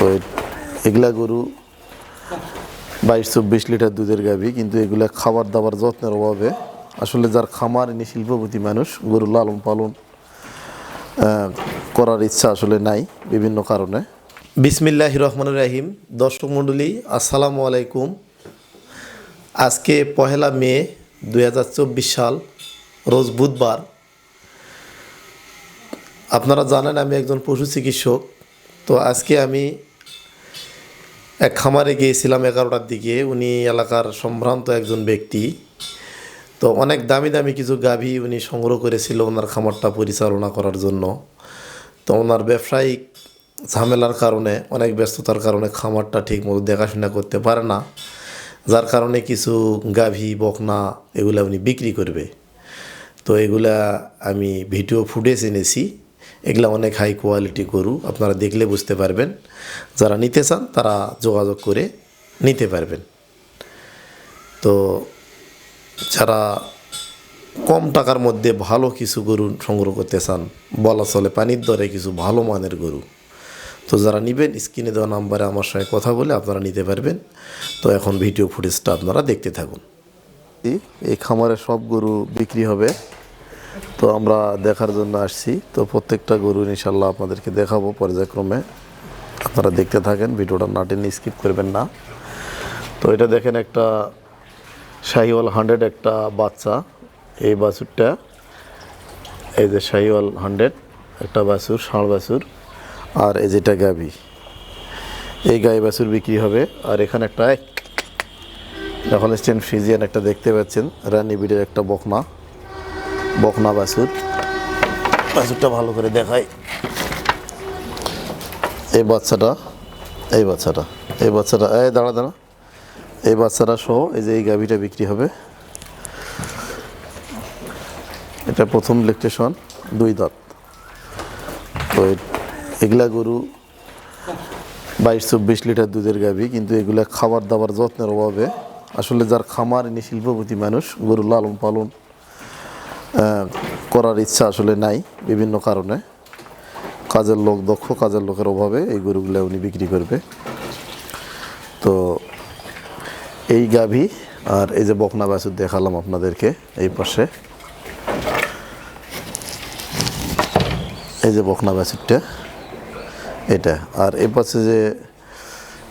তো এগুলা গরু বাইশ চব্বিশ লিটার দুধের গাভি, কিন্তু এগুলা খাবার দাবার যত্নের অভাবে আসলে যার খামার ইনি শিল্পপতি মানুষ, গরু লালন পালন করার ইচ্ছা আসলে নাই বিভিন্ন কারণে। বিসমিল্লাহ রহমান রাহিম। দর্শক মণ্ডলী, আসসালামু আলাইকুম। আজকে পহেলা মে দু হাজার চব্বিশ সাল, রোজ বুধবার। আপনারা জানেন আমি একজন পশু চিকিৎসক, তো আজকে আমি এক খামারে গিয়েছিলাম এগারোটার দিকে। উনি এলাকার সম্ভ্রান্ত একজন ব্যক্তি। তো অনেক দামি দামি কিছু গাভী উনি সংগ্রহ করেছিল ওনার খামারটা পরিচালনা করার জন্য। তো ওনার ব্যবসায়িক ঝামেলার কারণে, অনেক ব্যস্ততার কারণে খামারটা ঠিকমতো দেখাশোনা করতে পারে না। যার কারণে কিছু গাভী, বকনা এগুলা উনি বিক্রি করবে। তো এগুলা আমি ভিডিও ফুটেজ এনেছি। এগুলা অনেক হাই কোয়ালিটি গরু, আপনারা দেখলে বুঝতে পারবেন। যারা নিতে চান, তারা যোগাযোগ করে নিতে পারবেন। তো যারা কম টাকার মধ্যে ভালো কিছু গরু সংগ্রহ করতে চান, বলা চলে পানির দরে কিছু ভালো মানের গরু, তো যারা নেবেন, স্ক্রিনে দেওয়া নাম্বারে আমার সঙ্গে কথা বলে আপনারা নিতে পারবেন। তো এখন ভিডিও ফুটেজটা আপনারা দেখতে থাকুন। এই খামারে সব গরু বিক্রি হবে। তো আমরা দেখার জন্য আসছি। তো প্রত্যেকটা গরু ইনশাল্লাহ আপনাদেরকে দেখাবো পর্যায়ক্রমে। আপনারা দেখতে থাকেন, ভিডিওটা না টেনে স্কিপ করবেন না। তো এটা দেখেন একটা শাহিওয়াল হান্ড্রেড একটা বাচ্চা। এই বাছুরটা, এই যে শাহিওয়াল হান্ড্রেড, একটা বাছুর, ষাঁড় বাছুর, আর এই যেটা গাবি। এই গাই বাছুর বিক্রি হবে, আর এখানে একটা এখন স্টেন ফিজিয়ান একটা দেখতে পাচ্ছেন, রানি বিডের একটা বকনা বকনা বাছুর। বাছুরটা ভালো করে দেখাই। এই বাচ্চাটা এই বাচ্চাটা এই বাচ্চাটা এই দাঁড়া দাঁড়া। এই বাচ্চাটা সহ এই যে এই গাভিটা বিক্রি হবে। এটা প্রথম ইলেকট্রেশন দুই দাঁত। তো এগুলা গরু বাইশ চব্বিশ লিটার দুধের গাভি কিন্তু এগুলা খাবার দাবার যত্নের অভাবে আসলে যার খামার ইনি শিল্পপতি মানুষ গরু লালন পালন করার ইচ্ছা আসলে নাই বিভিন্ন কারণে। কাজের লোক দক্ষ, কাজের লোকের অভাবে এই গরুগুলো উনি বিক্রি করবে। তো এই গাভী আর এই যে বকনা বাছুর দেখালাম আপনাদেরকে এই পাশে। এই যে বকনা বাছুরটা, এটা। আর এই পাশে যে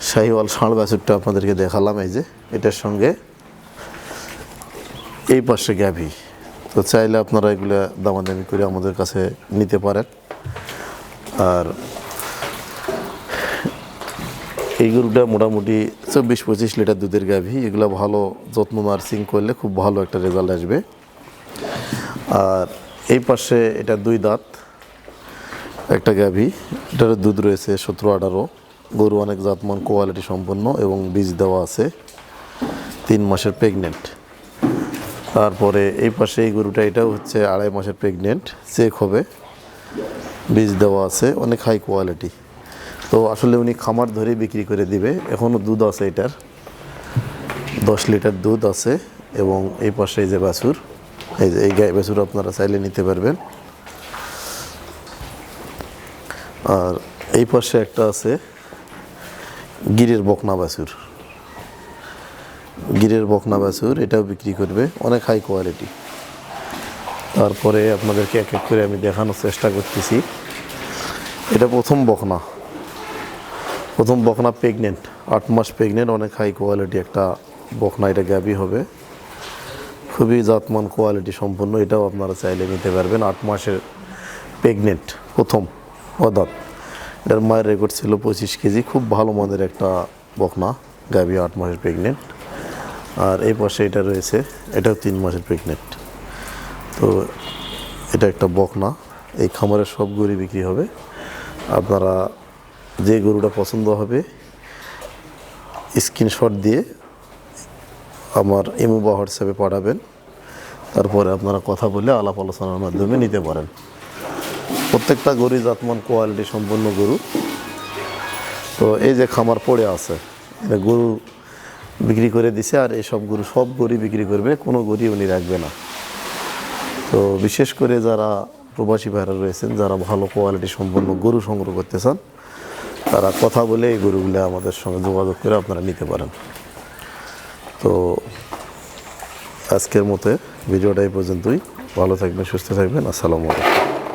শাহিওয়াল ষাঁড় বাছুরটা আপনাদেরকে দেখালাম এই যে, এটার সঙ্গে এই পাশে গাভী। তো চাইলে আপনারা এগুলো দামাদামি করে আমাদের কাছে নিতে পারেন। আর এই গরুটা মোটামুটি চব্বিশ পঁচিশ লিটার দুধের গাভী। এগুলো ভালো যত্ন নার্সিং করলে খুব ভালো একটা রেজাল্ট আসবে। আর এই পাশে এটা দুই দাঁত, একটা গাভী। এটার দুধ রয়েছে সতেরো, আঠারো। গরু অনেক জাতমান কোয়ালিটি সম্পন্ন এবং বীজ দেওয়া আছে। তিন মাসের প্রেগনেন্ট তারপরে এই পাশে এই গরুটা, এটাও হচ্ছে আড়াই মাসের প্রেগনেন্ট চেক হবে। বীজ দেওয়া আছে, অনেক হাই কোয়ালিটি তো আসলে উনি খামার ধরে বিক্রি করে দিবে। এখনও দুধ আছে এটার। দশ লিটার দুধ আছে এবং এই পাশে এই যে বাছুর, এই যে এই গায়ে বাছুর আপনারা চাইলে নিতে পারবেন। আর এই পাশে একটা আছে, গিরের বকনা বাছুর। গিরের বকনা বাছুর, এটাও বিক্রি করবে। অনেক হাই কোয়ালিটি তারপরে আপনাদেরকে এক এক করে আমি দেখানোর চেষ্টা করতেছি। এটা প্রথম বকনা। প্রথম বকনা প্রেগনেন্ট আট মাস প্রেগনেন্ট অনেক হাই কোয়ালিটি একটা বকনা। এটা গ্যাবি হবে। খুবই জাতমান কোয়ালিটি সম্পন্ন। এটাও আপনারা চাইলে নিতে পারবেন। আট মাসের প্রেগনেন্ট প্রথম অদাত। এটার মায়ের রেকর্ড ছিল পঁচিশ কেজি। খুব ভালো মানের একটা বকনা। গাবি আট মাসের প্রেগনেন্ট আর এই পাশে এটা রয়েছে, এটাও তিন মাসের প্রেগনেন্ট তো এটা একটা বকনা, এই খামারের সব গরু বিক্রি হবে। আপনারা যে গরুটা পছন্দ হবে স্ক্রিনশট দিয়ে আমার ইমো বা হোয়াটসঅ্যাপে পাঠাবেন। তারপরে আপনারা কথা বলে আলাপ আলোচনার মাধ্যমে নিতে পারেন। প্রত্যেকটা গরু জাতমান কোয়ালিটি সম্পন্ন গরু। তো এই যে খামার পড়ে আছে গরু বিক্রি করে দিছে আর এই সব গরু সব গরু বিক্রি করবে, কোনো গরু উনি রাখবে না। তো বিশেষ করে যারা প্রবাসী ভাইরা রয়েছেন, যারা ভালো কোয়ালিটি সম্পন্ন গরু সংগ্রহ করতে চান তারা কথা বলে এই গরুগুলো আমাদের সঙ্গে যোগাযোগ করে আপনারা নিতে পারেন। তো আজকের মতে ভিডিওটা এই পর্যন্তই। ভালো থাকবেন, সুস্থ থাকবেন। আসসালামু আলাইকুম।